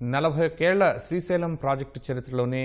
నలభై ఒకేళ్ళ శ్రీశైలం ప్రాజెక్టు చరిత్రలోనే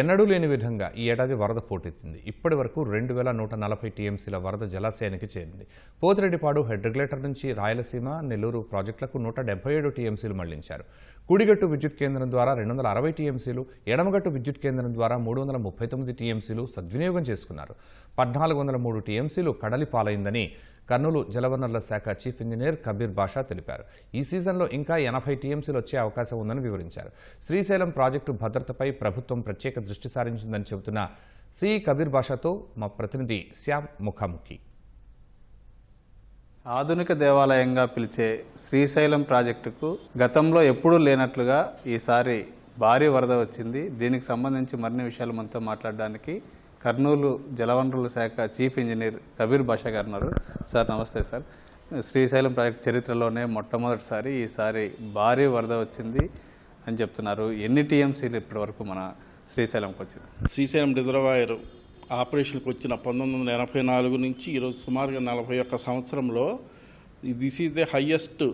ఎన్నడూ లేని విధంగా ఈ ఏడాది వరద పోటెత్తింది. ఇప్పటి వరకు రెండు వేల నూట నలభై టీఎంసీల వరద జలాశయానికి చేరింది. పోతిరెడ్డిపాడు హెడ్ రెగ్యులేటర్ నుంచి రాయలసీమ నెల్లూరు ప్రాజెక్టులకు నూట డెబ్బై ఏడు టీఎంసీలు మళ్ళించారు. కుడిగట్టు విద్యుత్ కేంద్రం ద్వారా రెండు వందల అరవై టీఎంసీలు ఎడమగట్టు విద్యుత్ కేంద్రం ద్వారా మూడు వందల ముప్పై తొమ్మిది టీఎంసీలు సద్వినియోగం చేసుకున్నారు. పద్నాలుగు వందల మూడు టీఎంసీలు కడలి పాలైందని కర్నూలు జలవనరుల శాఖ చీఫ్ ఇంజనీర్ కబీర్ బాషా తెలిపారు. ఈ సీజన్లో ఇంకా ఎనభై టీఎంసీలు వచ్చే అవకాశం ఉందని వివరించారు. శ్రీశైలం ప్రాజెక్టు భద్రతపై ప్రభుత్వం ప్రత్యేక దృష్టి సారించిందని చెబుతున్న సి. కబీర్ బాషాతో మా ప్రతినిధి శ్యామ్ ముఖాముఖి. ఆధునిక దేవాలయంగా పిలిచే శ్రీశైలం ప్రాజెక్టుకు గతంలో ఎప్పుడూ లేనట్లుగా ఈసారి భారీ వరద వచ్చింది. దీనికి సంబంధించి మరిన్ని విషయాలు మనతో మాట్లాడడానికి కర్నూలు జలవనరుల శాఖ చీఫ్ ఇంజనీర్ కబీర్ బాషా గారు ఉన్నారు. సార్ నమస్తే సార్. శ్రీశైలం ప్రాజెక్ట్ చరిత్రలోనే మొట్టమొదటిసారి ఈసారి భారీ వరద వచ్చింది అని చెప్తున్నారు. ఎన్ని టీఎంసీలు ఇప్పటివరకు మన శ్రీశైలంకి వచ్చింది? శ్రీశైలం రిజర్వాయర్ ఆపరేషన్కి వచ్చిన పంతొమ్మిది వందల ఎనభై నాలుగు నుంచి ఈరోజు సుమారుగా నలభై ఒక్క సంవత్సరంలో this is the highest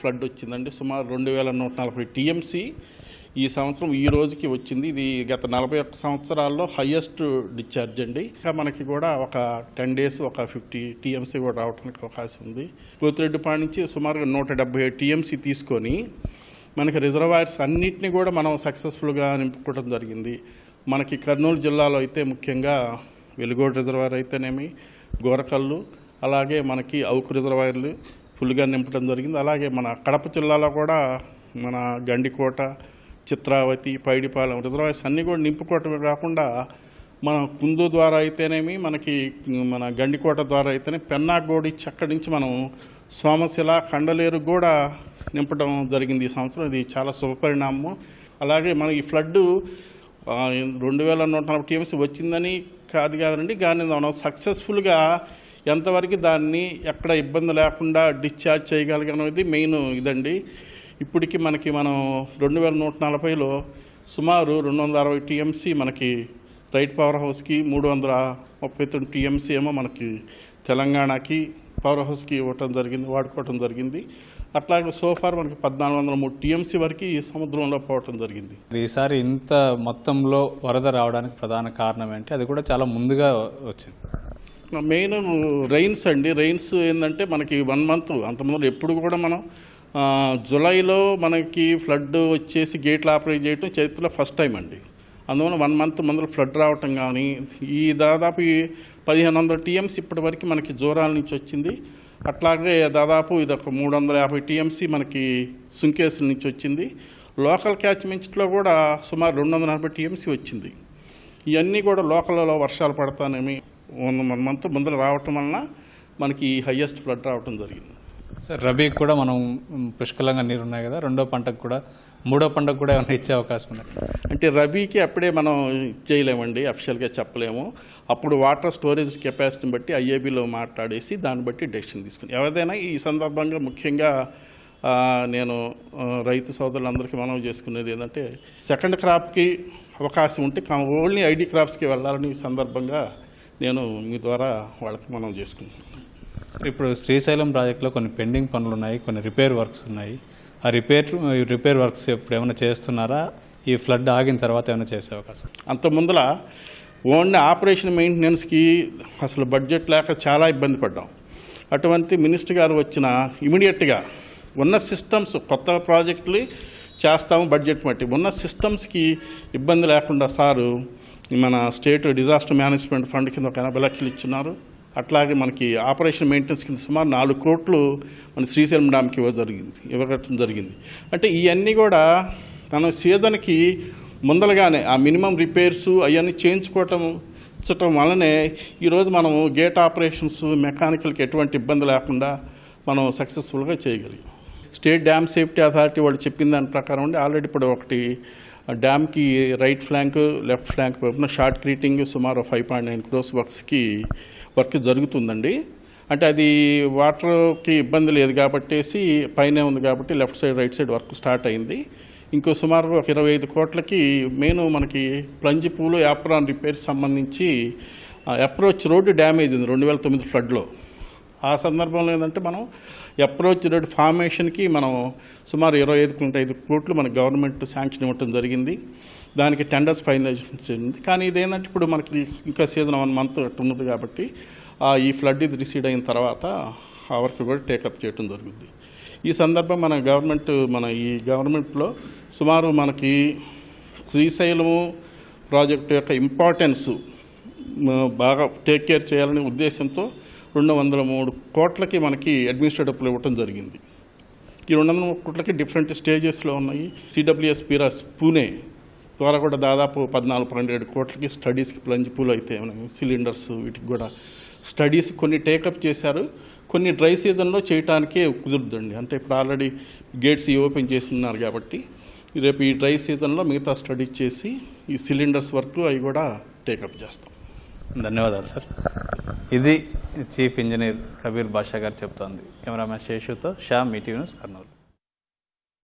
flood వచ్చిందండి. సుమారు రెండు వేల నూట నలభై టీఎంసీ ఈ సంవత్సరం ఈ రోజుకి వచ్చింది. ఇది గత నలభై ఒక్క సంవత్సరాల్లో హయ్యెస్ట్ డిశ్చార్జ్ అండి. ఇంకా మనకి కూడా ఒక టెన్ డేస్ ఒక ఫిఫ్టీ టీఎంసీ కూడా రావడానికి అవకాశం ఉంది. పోతిరెడ్డిపాడు నుంచి సుమారుగా నూట డెబ్బై టీఎంసీ తీసుకొని మనకి రిజర్వాయర్స్ అన్నిటిని కూడా మనం సక్సెస్ఫుల్గా నింపుకోవడం జరిగింది. మనకి కర్నూలు జిల్లాలో అయితే ముఖ్యంగా వెలుగోడు రిజర్వాయర్ అయితేనేమి గోరకల్లు అలాగే మనకి అవుకు రిజర్వాయర్లు ఫుల్గా నింపడం జరిగింది. అలాగే మన కడప జిల్లాలో కూడా మన గండికోట చిత్రావతి పైడిపాలెం రిజర్వాయర్స్ అన్నీ కూడా నింపుకోవటమే కాకుండా మన కుందు ద్వారా అయితేనేమి మనకి మన గండికోట ద్వారా అయితేనే పెన్నాగోడి అక్కడి నుంచి మనం సోమశిల కండలేరు కూడా నింపడం జరిగింది ఈ సంవత్సరం. ఇది చాలా శుభపరిణామం అలాగే మన ఈ ఫ్లడ్ రెండు వేల నూట నలభై టీఎంసీ వచ్చిందని కాదు కాదండి కానీ మనం సక్సెస్ఫుల్గా ఎంతవరకు దాన్ని ఎక్కడ ఇబ్బంది లేకుండా డిశ్చార్జ్ చేయగలిగినది మెయిన్ ఇదండి. ఇప్పటికి మనకి మనం రెండు వేల నూట నలభైలో సుమారు రెండు వందల అరవై టీఎంసీ మనకి రైట్ పవర్ హౌస్కి మూడు వందల ముప్పై తొమ్మిది టీఎంసీ ఏమో మనకి తెలంగాణకి పవర్ హౌస్కి ఇవ్వటం జరిగింది వాడుకోవటం జరిగింది. అట్లాగే సోఫార్ మనకి పద్నాలుగు వందల మూడు టీఎంసీ వరకు ఈ సముద్రంలో పోవటం జరిగింది. ఈసారి ఇంత మొత్తంలో వరద రావడానికి ప్రధాన కారణం ఏంటి? అది కూడా చాలా ముందుగా వచ్చింది. మెయిన్ రైన్స్ అండి. రైన్స్ ఏంటంటే మనకి వన్ మంత్ అంతకుముందు ఎప్పుడు కూడా మనం జూలైలో మనకి ఫ్లడ్ వచ్చేసి గేట్లు ఆపరేట్ చేయడం చరిత్రలో ఫస్ట్ టైం అండి. అందువల్ల వన్ మంత్ ముందు ఫ్లడ్ రావటం కానీ ఈ దాదాపు ఈ పదిహేను వందల టీఎంసీ ఇప్పటి వరకు మనకి జోరాల నుంచి వచ్చింది. అట్లాగే దాదాపు ఇది ఒక మూడు వందల యాభై టీఎంసీ మనకి సుంకేసుల నుంచి వచ్చింది. లోకల్ క్యాచ్మెంట్స్లో కూడా సుమారు రెండు వందల నలభై టీఎంసీ వచ్చింది. ఇవన్నీ కూడా లోకల్లో వర్షాలు పడతానేమి వన్ మంత్ ముందర రావటం వలన మనకి హయ్యెస్ట్ ఫ్లడ్ రావటం జరిగింది. సార్ రబీకి కూడా మనం పుష్కలంగా నీరు ఉన్నాయి కదా రెండో పంటకు కూడా మూడో పంటకు కూడా ఏమైనా ఇచ్చే అవకాశం ఉంది? అంటే రబీకి అప్పుడే మనం చేయలేమండి అఫిషియల్గా చెప్పలేము. అప్పుడు వాటర్ స్టోరేజ్ కెపాసిటీని బట్టి ఐఏబీలో మాట్లాడేసి దాన్ని బట్టి డెసిషన్ తీసుకుని ఎవరిదైనా ఈ సందర్భంగా ముఖ్యంగా నేను రైతు సోదరులందరికీ మనం చేసుకునేది ఏంటంటే సెకండ్ క్రాప్కి అవకాశం ఉంటే ఓన్లీ ఐడి క్రాప్స్కి వెళ్ళాలని ఈ సందర్భంగా నేను మీ ద్వారా వాళ్ళకి మనం చేసుకుంటున్నాను. ఇప్పుడు శ్రీశైలం ప్రాజెక్టులో కొన్ని పెండింగ్ పనులు ఉన్నాయి కొన్ని రిపేర్ వర్క్స్ ఉన్నాయి. ఆ రిపేర్ రిపేర్ వర్క్స్ ఇప్పుడు ఏమైనా చేస్తున్నారా? ఈ ఫ్లడ్ ఆగిన తర్వాత ఏమైనా చేసే అవకాశం అంత ముందల ఓన్లీ ఆపరేషన్ మెయింటెనెన్స్కి అసలు బడ్జెట్ లేక చాలా ఇబ్బంది పడ్డాం. అటువంటి మినిస్టర్ గారు వచ్చిన ఇమీడియట్గా ఉన్న సిస్టమ్స్ కొత్త ప్రాజెక్టులు చేస్తాము బడ్జెట్ బట్టి ఉన్న సిస్టమ్స్కి ఇబ్బంది లేకుండా సారు మన స్టేట్ డిజాస్టర్ మేనేజ్మెంట్ ఫండ్ కింద ఒక ఎనభై లక్షలు ఇచ్చినారు. అట్లాగే మనకి ఆపరేషన్ మెయింటెనెన్స్ కింద సుమారు నాలుగు కోట్లు మన శ్రీశైలం డ్యామ్కి ఇవ్వ జరిగింది ఇవ్వటం జరిగింది. అంటే ఇవన్నీ కూడా మనం సీజన్కి ముందరగానే ఆ మినిమం రిపేర్స్ అవన్నీ చేయించుకోవటం ఇచ్చటం వల్లనే ఈరోజు మనము గేట్ ఆపరేషన్స్ మెకానికల్కి ఎటువంటి ఇబ్బంది లేకుండా మనం సక్సెస్ఫుల్గా చేయగలిగాం. స్టేట్ డ్యామ్ సేఫ్టీ అథారిటీ వాళ్ళు చెప్పిన దాని ప్రకారం ఉండి ఆల్రెడీ ఇప్పుడు ఒకటి డ్యామ్కి రైట్ ఫ్లాంక్ లెఫ్ట్ ఫ్లాంక్ వైపున షార్ట్ క్రీటింగ్ సుమారు ఫైవ్ పాయింట్ నైన్ క్రోస్ వర్క్స్కి వర్క్ జరుగుతుందండి. అంటే అది వాటర్కి ఇబ్బంది లేదు కాబట్టేసి పైనే ఉంది కాబట్టి left side right side work start అయింది. ఇంకో సుమారు ఒక ఇరవై ఐదు కోట్లకి మెయిన్ మనకి ప్లంజి పూలు యాప్రాన్ రిపేర్స్ సంబంధించి అప్రోచ్ రోడ్డు డ్యామేజ్ ఉంది రెండు వేల తొమ్మిది ఫ్లడ్లో. ఆ సందర్భంలో ఏంటంటే మనం అప్రోచ్ రోడ్ ఫార్మేషన్కి మనం సుమారు ఇరవై ఐదు పాయింట్ ఐదు కోట్లు మన గవర్నమెంట్ శాంక్షన్ ఇవ్వటం జరిగింది. దానికి టెండర్స్ ఫైనలైజ్ జరిగింది. కానీ ఇదేంటంటే ఇప్పుడు మనకి ఇంకా సీజన్ వన్ మంత్ ఉన్నది కాబట్టి ఆ ఈ ఫ్లడ్ ఇది రిసీడ్ అయిన తర్వాత ఆ వర్క్ కూడా టేకప్ చేయడం జరుగుద్ది ఈ సందర్భం మన గవర్నమెంట్ మన ఈ గవర్నమెంట్లో సుమారు మనకి శ్రీశైలము ప్రాజెక్టు యొక్క ఇంపార్టెన్స్ బాగా టేక్ కేర్ చేయాలనే ఉద్దేశంతో రెండు వందల మూడు కోట్లకి మనకి అడ్మినిస్ట్రేటివ్లు ఇవ్వటం జరిగింది. ఈ రెండు వందల మూడు కోట్లకి డిఫరెంట్ స్టేజెస్లో ఉన్నాయి సిడబ్ల్యూఎస్ పిరస్ పూణే ద్వారా కూడా దాదాపు పద్నాలుగు పన్నెండు కోట్లకి స్టడీస్కి ప్లంజ్ పూలు అయితే ఉన్నాయి. సిలిండర్స్ వీటికి కూడా స్టడీస్ కొన్ని టేకప్ చేశారు. కొన్ని డ్రై సీజన్లో చేయటానికే కుదురుదండి అంటే ఇప్పుడు ఆల్రెడీ గేట్స్ ఓపెన్ చేసి ఉన్నారు కాబట్టి రేపు ఈ డ్రై సీజన్లో మిగతా స్టడీస్ చేసి ఈ సిలిండర్స్ వరకు అవి కూడా టేకప్ చేస్తాం. ధన్యవాదాలు సార్ ఇది చీఫ్ ఇంజనీర్ కబీర్ బాషా గారు చెప్తోంది. కెమెరామెన్ శేషుతో షా మీటీ న్యూస్ కర్నూలు.